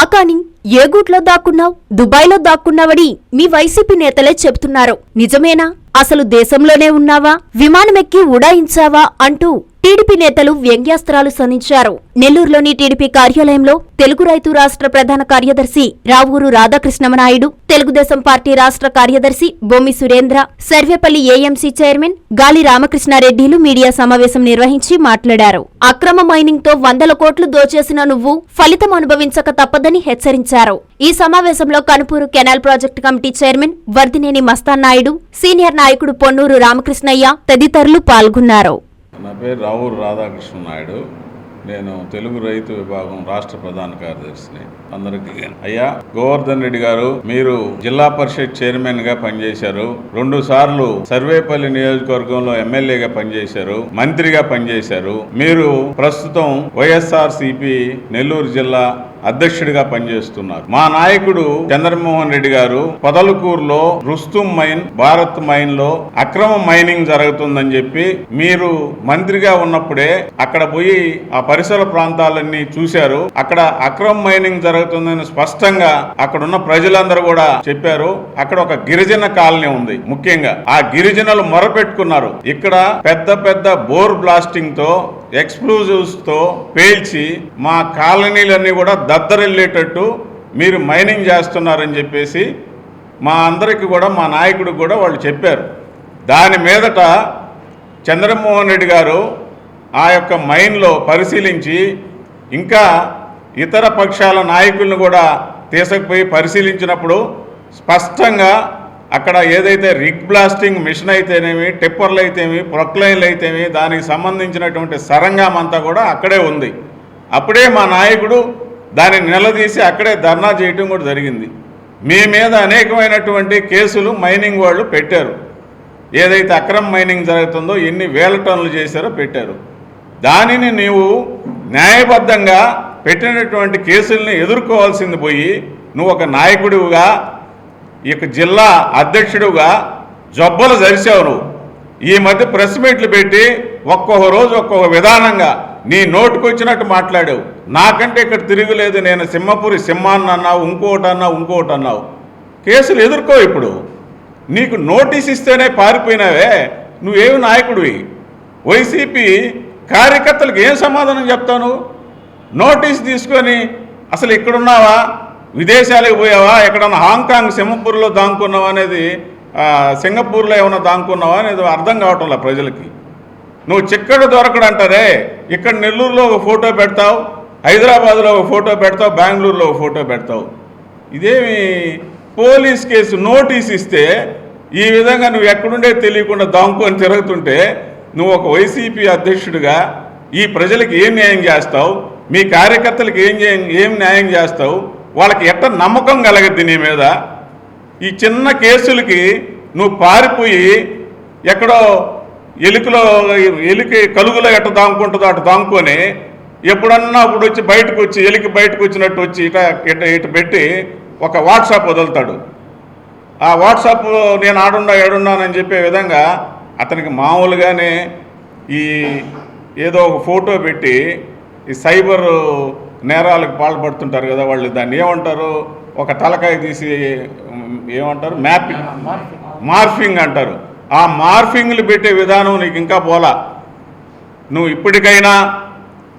కాకాని ఏ గూట్లో దాక్కున్నావు దుబాయ్లో దాక్కున్నావని మీ వైసీపీ నేతలే చెబుతున్నారు. నిజమేనా? అసలు దేశంలోనే ఉన్నావా? విమానమెక్కి ఉడాయించావా? అంటూ టీడీపీ నేతలు వ్యంగ్యాస్త్రాలు సంధించారు. నెల్లూరులోని టీడీపీ కార్యాలయంలో తెలుగు రైతు రాష్ట్ర ప్రధాన కార్యదర్శి రావూరు రాధాకృష్ణమనాయుడు తెలుగుదేశం పార్టీ రాష్ట్ర కార్యదర్శి బొమ్మి సురేంద్ర సర్వేపల్లి ఏఎంసీ చైర్మన్ గాలి రామకృష్ణారెడ్డిలు మీడియా సమావేశం నిర్వహించి మాట్లాడారు. అక్రమ మైనింగ్తో వందల కోట్లు దోచేసిన నువ్వు ఫలితం అనుభవించక తప్పదని హెచ్చరించారు. ఈ సమావేశంలో Kanupuru canal project committee chairman Vardhineni Mastan Naidu senior నాయకుడు పొన్నూరు రామకృష్ణయ్య తదితరులు పాల్గొన్నారు. నా పేరు రావూరు రాధాకృష్ణ నాయుడు. నేను తెలుగు రైతు విభాగం రాష్ట్ర ప్రధాన కార్యదర్శిని. అందరికీ అయ్యా గోవర్ధన్ రెడ్డి గారు మీరు జిల్లా పరిషత్ చైర్మన్గా పనిచేశారు. రెండు సార్లు సర్వేపల్లి నియోజకవర్గంలో ఎమ్మెల్యేగా పనిచేశారు మంత్రిగా పనిచేశారు. మీరు ప్రస్తుతం వైఎస్ఆర్ నెల్లూరు జిల్లా అధ్యక్షుడిగా పనిచేస్తున్నారు. మా నాయకుడు చంద్రమోహన్ రెడ్డి గారు పొదలకూరులో రుస్తుం మైన్ భారత్ మైన్లో అక్రమ మైనింగ్ జరుగుతుందని చెప్పి మీరు మంత్రిగా ఉన్నప్పుడే అక్కడ పోయి ఆ పరిసర ప్రాంతాలన్నీ చూశారు. అక్కడ అక్రమ మైనింగ్ జరుగుతుందని స్పష్టంగా అక్కడ ఉన్న ప్రజలందరూ కూడా చెప్పారు. అక్కడ ఒక గిరిజన కాలనీ ఉంది ముఖ్యంగా. ఆ గిరిజనులు మొరపెట్టుకున్నారు. ఇక్కడ పెద్ద పెద్ద బోర్ బ్లాస్టింగ్తో ఎక్స్ప్లూజివ్స్తో పేల్చి మా కాలనీలన్నీ కూడా దద్దరిల్లేటట్టు మీరు మైనింగ్ చేస్తున్నారని చెప్పేసి మా అందరికి కూడా మా నాయకుడికి కూడా వాళ్ళు చెప్పారు. దాని మీదట చంద్రమోహన్ రెడ్డి గారు ఆ యొక్క మైన్లో పరిశీలించి ఇంకా ఇతర పక్షాల నాయకులను కూడా తీసుకుపోయి పరిశీలించినప్పుడు స్పష్టంగా అక్కడ ఏదైతే రిగ్ బ్లాస్టింగ్ మిషన్ అయితేనేమి టిప్పర్లు అయితేమి ప్రొక్లైన్లు అయితేమి దానికి సంబంధించినటువంటి సరంగం అంతా కూడా అక్కడే ఉంది. అప్పుడే మా నాయకుడు దాన్ని నిలదీసి అక్కడే ధర్నా చేయటం కూడా జరిగింది. మీ మీద అనేకమైనటువంటి కేసులు మైనింగ్ వాళ్ళు పెట్టారు. ఏదైతే అక్రమ మైనింగ్ జరుగుతుందో ఎన్ని వేల టన్నులు చేశారో పెట్టారు. దానిని నీవు న్యాయబద్ధంగా పెట్టినటువంటి కేసుల్ని ఎదుర్కోవాల్సింది పోయి నువ్వు ఒక నాయకుడిగా ఈ జిల్లా అధ్యక్షుడుగా జబ్బలు జరిసావు నువ్వు. ఈ మధ్య ప్రెస్ మీట్లు పెట్టి ఒక్కొక్క రోజు ఒక్కొక్క విధానంగా నీ నోటుకొచ్చినట్టు మాట్లాడావు. నాకంటే ఇక్కడ తిరుగులేదు నేను సింహపురి సింహాన్ని అన్నావు ఇంకోటి అన్నావు ఇంకోటి అన్నావు. కేసులు ఎదుర్కో ఇప్పుడు. నీకు నోటీస్ ఇస్తేనే పారిపోయినావే. నువ్వేమి నాయకుడివి? వైసీపీ కార్యకర్తలకు ఏం సమాధానం చెప్తాను నోటీస్ తీసుకొని అసలు ఇక్కడున్నావా? విదేశాలకు పోయావా? ఎక్కడన్నా హాంకాంగ్ సింగపూర్లో దాంకున్నావా అనేది సింగపూర్లో ఏమైనా దాంకున్నావా అనేది అర్థం కావటంలా ప్రజలకి. నువ్వు చిక్కడ దొరకడంటారే ఇక్కడ నెల్లూరులో ఒక ఫోటో పెడతావు హైదరాబాద్లో ఒక ఫోటో పెడతావు బెంగళూరులో ఒక ఫోటో పెడతావు. ఇదేమి పోలీస్ కేసు నోటీస్ ఇస్తే ఈ విధంగా నువ్వు ఎక్కడుండే తెలియకుండా దాంకొని తిరుగుతుంటే నువ్వు ఒక వైసీపీ అధ్యక్షుడిగా ఈ ప్రజలకు ఏం న్యాయం చేస్తావు? మీ కార్యకర్తలకు ఏం ఏం న్యాయం చేస్తావు? వాళ్ళకి ఎట్ట నమ్మకం కలగద్ది నీ మీద? ఈ చిన్న కేసులకి నువ్వు పారిపోయి ఎక్కడో ఎలుకలో ఎలికి కలుగులో ఎట్ట దాముకుంటుందో అటు దాముకొని ఎప్పుడన్నా అప్పుడు వచ్చి బయటకు వచ్చి ఎలికి బయటకు వచ్చినట్టు వచ్చి ఇట ఇట ఇటు పెట్టి ఒక వాట్సాప్ వదులుతాడు. ఆ వాట్సాప్ నేను ఆడున్నా ఏడున్నానని చెప్పే విధంగా అతనికి మామూలుగానే ఈ ఏదో ఒక ఫోటో పెట్టి ఈ సైబర్ నేరాలకు పాల్పడుతుంటారు కదా వాళ్ళు. దాన్ని ఏమంటారు? ఒక తలకాయ తీసి ఏమంటారు? మ్యాపింగ్ మార్ఫింగ్ అంటారు. ఆ మార్ఫింగ్లు పెట్టే విధానం నీకు ఇంకా పోలా. నువ్వు ఇప్పటికైనా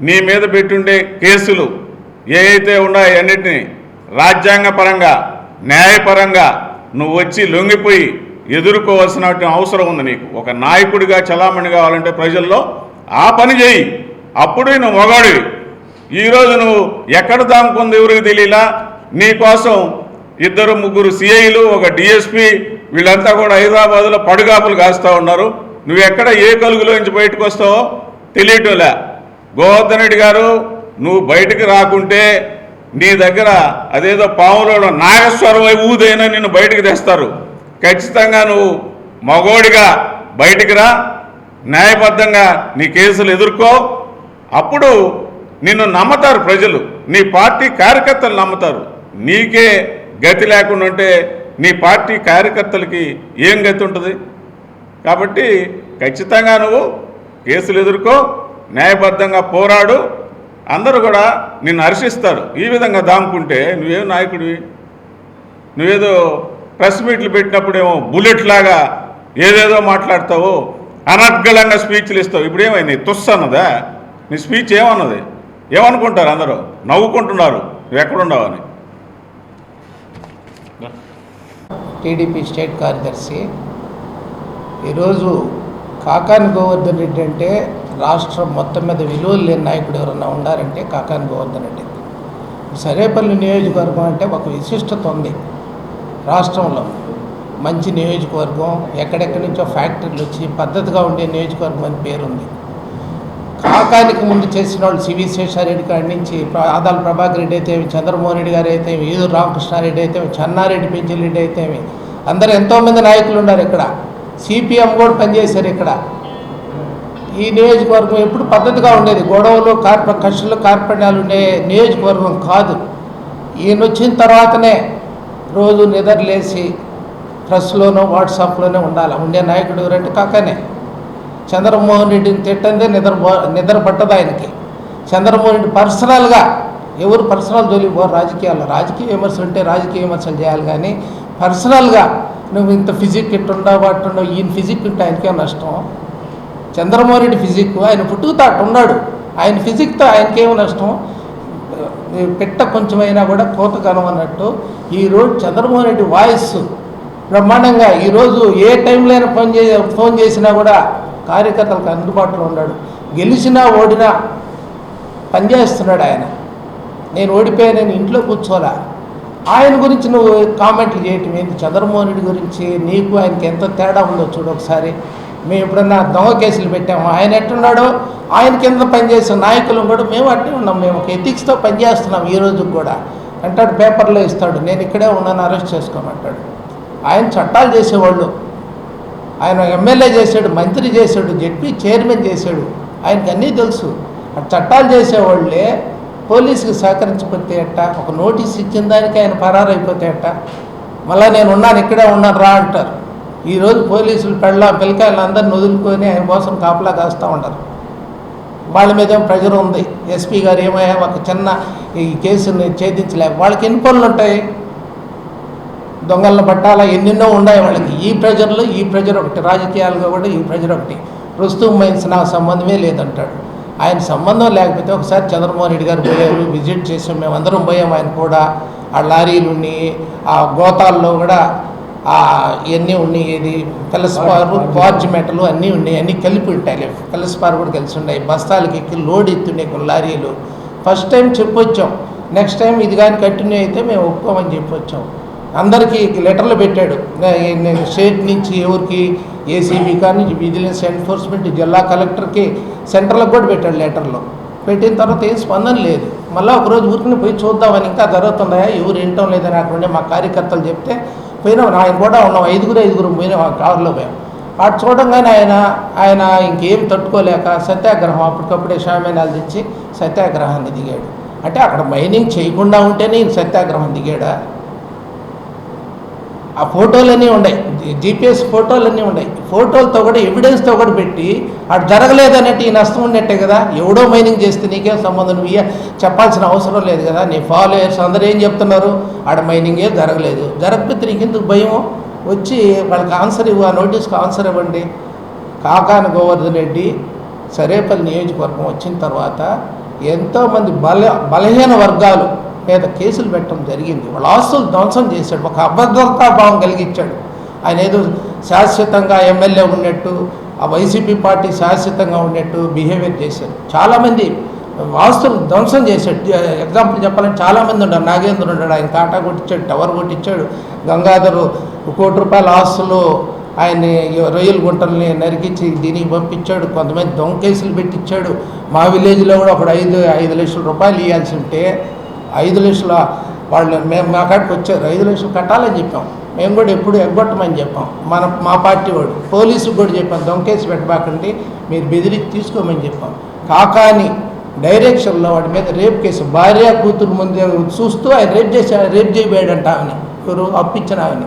నీ మీద పెట్టుండే కేసులు ఏవైతే ఉన్నాయో అన్నిటినీ రాజ్యాంగపరంగా న్యాయపరంగా నువ్వు వచ్చి లొంగిపోయి ఎదుర్కోవాల్సిన అవసరం ఉంది నీకు. ఒక నాయకుడిగా చలామణి కావాలంటే ప్రజల్లో ఆ పని చేయి. అప్పుడు నువ్వు మొగాడివి. ఈరోజు నువ్వు ఎక్కడ దాముకుంది ఎవరికి తెలియలా? నీకోసం ఇద్దరు ముగ్గురు సిఐలు ఒక డిఎస్పి వీళ్ళంతా కూడా హైదరాబాద్లో పడుగాపులు కాస్తూ ఉన్నారు. నువ్వు ఎక్కడ ఏ కలుగులోంచి బయటకు వస్తావో తెలియటంలే. గోవర్ధన్ రెడ్డి గారు నువ్వు బయటికి రాకుంటే నీ దగ్గర అదేదో పాములో నాగస్వరం ఊదైనా నిన్ను బయటకు తెస్తారు. ఖచ్చితంగా నువ్వు మగోడిగా బయటికి రా. న్యాయబద్ధంగా నీ కేసులు ఎదుర్కో. అప్పుడు నిన్ను నమ్మతారు ప్రజలు. నీ పార్టీ కార్యకర్తలు నమ్ముతారు. నీకే గతి లేకుండా ఉంటే నీ పార్టీ కార్యకర్తలకి ఏం గతి ఉంటుంది? కాబట్టి ఖచ్చితంగా నువ్వు కేసులు ఎదుర్కో న్యాయబద్ధంగా పోరాడు. అందరూ కూడా నిన్ను హర్షిస్తారు. ఈ విధంగా దాముకుంటే నువ్వేం నాయకుడివి? నువ్వేదో ప్రెస్ మీట్లు పెట్టినప్పుడేమో బుల్లెట్ లాగా ఏదేదో మాట్లాడతావు అనర్గళంగా స్పీచ్లు ఇస్తావు. ఇప్పుడు ఏమైంది తుస్సు అన్నదా? నీ స్పీచ్ ఏమన్నది? ఏమనుకుంటారు అందరూ? నవ్వుకుంటున్నారు. నువ్వు ఎక్కడున్నావని టీడీపీ స్టేట్ కార్యదర్శి ఈరోజు కాకాని గోవర్ధన్ రెడ్డి అంటే రాష్ట్రం మొత్తం మీద విలువలు లేని నాయకుడు ఎవరన్నా ఉన్నారంటే కాకాని గోవర్ధన్ రెడ్డి. సరేపల్లి నియోజకవర్గం అంటే ఒక విశిష్టత ఉంది రాష్ట్రంలో. మంచి నియోజకవర్గం ఎక్కడెక్కడి నుంచో ఫ్యాక్టరీలు వచ్చి పద్ధతిగా ఉండే నియోజకవర్గం అని పేరుంది. కాకానికి ముందు చేసిన వాళ్ళు సివి శేషారెడ్డి కాడి నుంచి ఆదాల ప్రభాకర్ రెడ్డి అయితే చంద్రమోహన్ రెడ్డి గారు అయితే ఈదూరు రామకృష్ణారెడ్డి అయితే చెన్నారెడ్డి పెంచిరెడ్డి అయితే అందరూ ఎంతోమంది నాయకులు ఉన్నారు ఇక్కడ. సిపిఎం కూడా పనిచేశారు ఇక్కడ. ఈ నియోజకవర్గం ఎప్పుడు పద్ధతిగా ఉండేది. గొడవలు కార్ప కష్టలు కార్పణ్యాలు ఉండే నియోజకవర్గం కాదు. ఈయన వచ్చిన తర్వాతనే రోజు నిద్రలేసి ప్రెస్లోనూ వాట్సాప్లోనే ఉండాలి. ఉండే నాయకుడు ఎవరంటే కాకనే. చంద్రమోహన్ రెడ్డిని తిట్టందే నిద్ర నిద్ర పట్టదు ఆయనకి. చంద్రమోహన్ రెడ్డి పర్సనల్గా ఎవరు పర్సనల్ జోలికి పోరు రాజకీయాల్లో. రాజకీయ విమర్శలు ఉంటే రాజకీయ విమర్శలు చేయాలి కానీ పర్సనల్గా నువ్వు ఇంత ఫిజిక్ ఇట్టుండవు అట్టుండవు ఈయన ఫిజిక్ ఉంటే ఆయనకే నష్టం? చంద్రమోహన్ రెడ్డి ఫిజిక్ ఆయన పుట్టుకుతా ఉన్నాడు. ఆయన ఫిజిక్తో ఆయనకేమో నష్టం? పెట్ట కొంచెమైనా కూడా కోత కనమన్నట్టు ఈరోజు చంద్రమోహన్ రెడ్డి వాయిస్ బ్రహ్మాండంగా ఈరోజు ఏ టైంలో అయినా ఫోన్ చే ఫోన్ చేసినా కూడా కార్యకర్తలకు అందుబాటులో ఉన్నాడు. గెలిచినా ఓడినా పనిచేస్తున్నాడు ఆయన. నేను ఓడిపోయానని ఇంట్లో కూర్చోలా. ఆయన గురించి నువ్వు కామెంట్లు చేయటం ఏంటి? చంద్రమోహన్ రెడ్డి గురించి నీకు ఆయనకి ఎంత తేడా ఉందో చూడు ఒకసారి. మేము ఎప్పుడన్నా దొంగ కేసులు పెట్టాము? ఆయన ఎట్టున్నాడో? ఆయన కింద పనిచేసే నాయకులు కూడా మేము అట్టే ఉన్నాం. మేము ఒక ఎథిక్స్తో పనిచేస్తున్నాం ఈ కూడా. అంటాడు పేపర్లో ఇస్తాడు. నేను ఇక్కడే ఉన్నాను అరెస్ట్ చేసుకోమంటాడు. ఆయన చట్టాలు చేసేవాళ్ళు. ఆయన ఎమ్మెల్యే చేశాడు మంత్రి చేశాడు జడ్పీ చైర్మన్ చేశాడు. ఆయనకి అన్నీ తెలుసు. చట్టాలు చేసేవాళ్ళే పోలీసుకి సహకరించకపోతే అట్ట ఒక నోటీస్ ఇచ్చిన దానికి ఆయన పరారైపోతే ఎట్ట? మళ్ళీ నేను ఉన్నాను ఇక్కడే ఉన్నాను రా అంటారు. ఈరోజు పోలీసులు పెళ్ళ పిల్లకాయలు అందరిని వదులుకొని ఆయన కోసం కాపలా కాస్తూ ఉంటారు వాళ్ళ మీద ప్రెజర్ ఉంది. ఎస్పీ గారు ఏమయ్యా ఒక చిన్న ఈ కేసుని ఛేదించలేక వాళ్ళకి ఎన్ని పనులు ఉంటాయి? దొంగలను పట్టాలా ఎన్నెన్నో ఉన్నాయి వాళ్ళకి. ఈ ప్రెజర్లో ఈ ప్రెజర్ ఒకటి. రాజకీయాలుగా కూడా ఈ ప్రెజర్ ఒకటి. ప్రస్తుతం మైన్స్ నాకు సంబంధమే లేదంటాడు. ఆయన సంబంధం లేకపోతే ఒకసారి చంద్రమోహన్ రెడ్డి గారు పోయారు. విజిట్ చేసాం మేమందరం పోయాం. ఆయన కూడా ఆ లారీలు ఉన్నాయి. ఆ గోతాల్లో కూడా ఆ ఇవన్నీ ఉన్నాయి. ఇది కలస్పారు బార్జ్ మెటలు. అన్నీ ఉన్నాయి. అన్నీ కలిపి ఉంటాయి. కలస్పారు కూడా కలిసి ఉన్నాయి. బస్తాలకి ఎక్కి లోడ్ ఎత్తున్నాయి కొన్ని లారీలు. ఫస్ట్ టైం చెప్పొచ్చాం. నెక్స్ట్ టైం ఇది కానీ కంటిన్యూ అయితే మేము ఒప్పుకోమని చెప్పొచ్చాం. అందరికీ లెటర్లు పెట్టాడు. నేను స్టేట్ నుంచి ఎవరికి ఏసీబీ కానీ విజిలెన్స్ ఎన్ఫోర్స్మెంట్ జిల్లా కలెక్టర్కి సెంటర్లకు కూడా పెట్టాడు లెటర్లో. పెట్టిన తర్వాత ఏం స్పందన లేదు. మళ్ళీ ఒకరోజు ఊరికి పోయి చూద్దామని ఇంకా జరుగుతున్నాయా ఎవరు వింటం లేదని అక్కడ మా కార్యకర్తలు చెప్తే పోయినాం ఆయన కూడా ఉన్నాం ఐదుగురు ఐదుగురు పోయినాం ఆ కారులో పోయాం. అటు చూడంగానే ఆయన ఆయన ఇంకేం తట్టుకోలేక సత్యాగ్రహం అప్పటికప్పుడే షామేనాలు తెచ్చి సత్యాగ్రహాన్ని దిగాడు. అంటే అక్కడ మైనింగ్ చేయకుండా ఉంటేనే సత్యాగ్రహం దిగాడా? ఆ ఫోటోలన్నీ ఉన్నాయి జీపీఎస్ ఫోటోలన్నీ ఉన్నాయి ఫోటోలతో కూడా ఎవిడెన్స్తో కూడా పెట్టి అటు జరగలేదన్నట్టు ఈ నష్టం ఉన్నట్టే కదా. ఎవడో మైనింగ్ చేస్తే నీకేం సంబంధం? నువ్వు ఇయ్య- చెప్పాల్సిన అవసరం లేదు కదా. నీ ఫాలోయర్స్ అందరూ ఏం చెప్తున్నారు? ఆడ మైనింగే జరగలేదు. జరగకపోతే నీకు ఎందుకు భయం వచ్చి వాళ్ళకి ఆన్సర్ ఇవ్వ ఆ నోటీస్కి ఆన్సర్ ఇవ్వండి. కాకాని గోవర్ధన్ రెడ్డి సరేపల్లి నియోజకవర్గం వచ్చిన తర్వాత ఎంతోమంది బల బలహీన వర్గాలు మీద కేసులు పెట్టడం జరిగింది. వాళ్ళ ఆస్తులు ధ్వంసం చేశాడు. ఒక అభద్రతా భావం కలిగించాడు. ఆయన ఏదో శాశ్వతంగా ఎమ్మెల్యే ఉన్నట్టు ఆ వైసీపీ పార్టీ శాశ్వతంగా ఉన్నట్టు బిహేవియర్ చేశారు. చాలామంది వాస్తులు ధ్వంసం చేశాడు. ఎగ్జాంపుల్ చెప్పాలంటే చాలామంది ఉన్నారు. నాగేంద్ర ఉన్నాడు ఆయన కాటా కొట్టించాడు టవర్ కొట్టించాడు గంగాధరు కోటి రూపాయల ఆస్తులు ఆయన రొయ్యల గుంటల్ని నరికించి దీనికి పంపించాడు. కొంతమంది దొంగ కేసులు పెట్టించాడు మా విలేజ్లో కూడా ఒకడు ఐదు ఐదు లక్షల రూపాయలు ఇవ్వాల్సి ఉంటే ఐదు లక్షల వాళ్ళు మేము మా కాడికి వచ్చారు. ఐదు లక్షలు కట్టాలని చెప్పాం. మేము కూడా ఎప్పుడు ఎగ్గొట్టమని చెప్పాం. మన మా పార్టీ వాడు పోలీసుకు కూడా చెప్పాం దొంకేసి పెట్టబాకండి మీరు బెదిరించి తీసుకోమని చెప్పాం. కాకాని డైరెక్షన్లో వాడి మీద రేప్ కేసు భార్య కూతురు ముందే చూస్తూ ఆయన రేప్ చేసి రేప్ చేయబోయాడంట ఆమెని. ఎవరు అప్పించిన ఆమెని.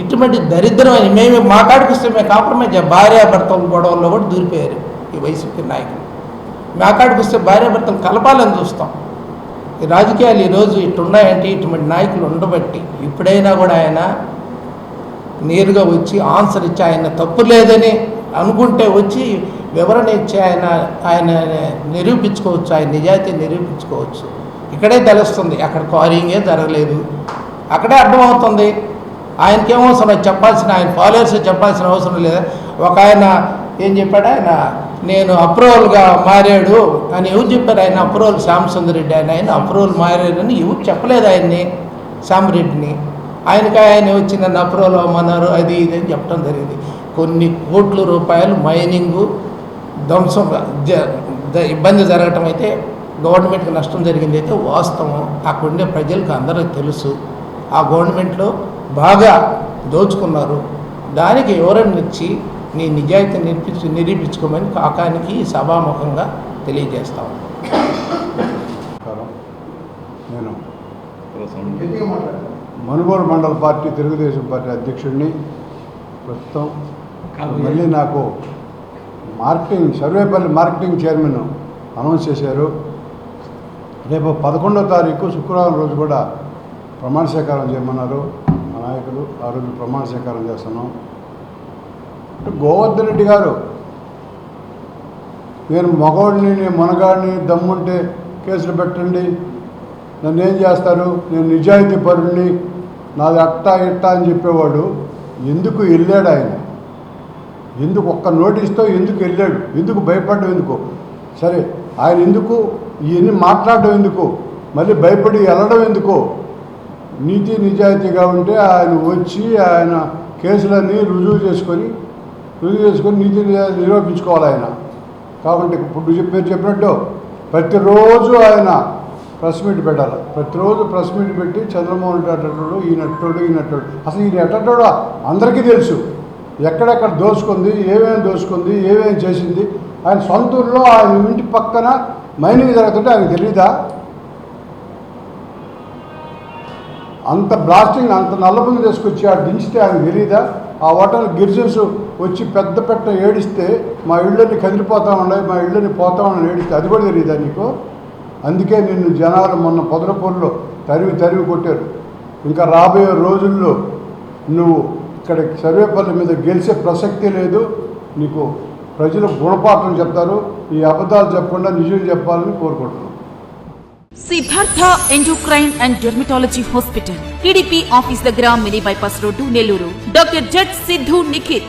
ఇటువంటి దరిద్రమైన మేము మా కాడికి వస్తే మేము కాంప్రమైజ్ భార్యాభర్తల భార్య గొడవల్లో కూడా దూరిపోయారు ఈ వైసీపీ నాయకులు. మేకాడికి వస్తే భార్యాభర్తలు కలపాలని చూస్తాం. ఈ రాజకీయాలు ఈరోజు ఇట్టున్నాయంటే ఇటువంటి నాయకులు ఉండబట్టి ఇప్పుడైనా కూడా ఆయన నేరుగా వచ్చి ఆన్సర్ ఇచ్చి ఆయన తప్పు లేదని అనుకుంటే వచ్చి వివరణ ఇచ్చి ఆయన ఆయన నిరూపించుకోవచ్చు ఆయన నిజాయితీ నిరూపించుకోవచ్చు. ఇక్కడే తెలుస్తుంది అక్కడ క్వారింగే జరగలేదు. అక్కడే అర్థమవుతుంది. ఆయనకేమవసరం చెప్పాల్సిన ఆయన ఫాలోయర్స్ చెప్పాల్సిన అవసరం లేదా? ఒక ఆయన ఏం చెప్పాడు? ఆయన నేను అప్రూవల్గా మారాడు అని ఎవరు చెప్పారు ఆయన అప్రూవల్? శ్యామసుందర్ రెడ్డి ఆయన ఆయన అప్రూవల్ మారాడని ఎవరు చెప్పలేదు ఆయన్ని శ్యామరెడ్డిని. ఆయనకి ఆయన వచ్చి నన్ను అప్రూవల్ అవ్వమన్నారు అది ఇది అని చెప్పడం జరిగింది. కొన్ని కోట్ల రూపాయలు మైనింగు ధ్వంసం ఇబ్బంది జరగటం అయితే గవర్నమెంట్కి నష్టం జరిగింది అయితే వాస్తవం. అక్కడ ఉండే ప్రజలకు అందరూ తెలుసు. ఆ గవర్నమెంట్లో బాగా దోచుకున్నారు. దానికి ఎవరైనా ఇచ్చి నీ నిజాయితీ నిరూపించు నిరూపించుకోమని కాకానికి సభాముఖంగా తెలియజేస్తాం నమస్కారం. నేను మనుగోడు మండల పార్టీ తెలుగుదేశం పార్టీ అధ్యక్షుడిని ప్రస్తుతం మళ్ళీ నాకు marketing Sarvepalli marketing chairman announce చేశారు. రేపు పదకొండో తారీఖు శుక్రవారం రోజు కూడా ప్రమాణ స్వీకారం చేయమన్నారు. మా నాయకులు ఆ రోజు ప్రమాణ స్వీకారం చేస్తున్నాం. గోవర్ధన్ రెడ్డి గారు నేను మగవాడిని నేను మనగాడిని దమ్ముంటే కేసులు పెట్టండి నన్ను ఏం చేస్తారు? నేను నిజాయితీ పరుడిని నాది అట్టా ఇట్టా అని చెప్పేవాడు ఎందుకు వెళ్ళాడు ఆయన? ఎందుకు ఒక్క నోటీస్తో ఎందుకు వెళ్ళాడు? ఎందుకు భయపడ్డం ఎందుకు? సరే ఆయన ఎందుకు ఇవన్నీ మాట్లాడడం ఎందుకు? మళ్ళీ భయపడి వెళ్ళడం ఎందుకు? నీతి నిజాయితీగా ఉంటే ఆయన వచ్చి ఆయన కేసులన్నీ రుజువు చేసుకొని రుజువు చేసుకొని నీతి నిరూపించుకోవాలి ఆయన. కాబట్టి ఇప్పుడు మీరు చెప్పినట్టు ప్రతిరోజు ఆయన ప్రెస్ మీట్ పెట్టాలి. ప్రతిరోజు ప్రెస్ మీట్ పెట్టి చంద్రమోహన్ రెడ్డి అట్టడు ఈయన ఈయనట్టోడు అసలు ఈయన ఎట్టోడు అందరికీ తెలుసు. ఎక్కడెక్కడ దోచుకుంది ఏమేమి దోసుకుంది ఏమేమి చేసింది? ఆయన సొంత ఊళ్ళో ఆయన ఇంటి పక్కన మైనింగ్ జరుగుతుంటే ఆయనకు తెలీదా? అంత బ్లాస్టింగ్ అంత నల్లబుంది తీసుకొచ్చి ఆ దించితే ఆయన తెలీదా? ఆ ఓటర్లు గిరిజన్స్ వచ్చి పెద్ద పెట్ట ఏడిస్తే మా ఇళ్ళని కదిలిపోతా ఉన్నాయి మా ఇళ్ళని పోతా ఏడిస్తే అది కూడా తెలియదా నీకు? అందుకే నిన్ను జనాలు మొన్న పొదరపూర్లో తరివి తరివి కొట్టారు. ఇంకా రాబోయే రోజుల్లో నువ్వు ఇక్కడ సర్వేపల్లి మీద గెలిచే ప్రసక్తి లేదు. నీకు ప్రజలు గుణపాఠం చెప్తారు. ఈ అబద్ధాలు చెప్పకుండా నిజం చెప్పాలని కోరుకుంటున్నాను Siddhartha endocrine and dermatology hospital TDP office దగ్గర mini bypass road Nellore. Doctor Z Siddhu Nikhith.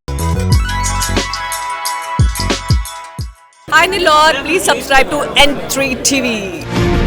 Hi Nilor, please subscribe to N3 TV.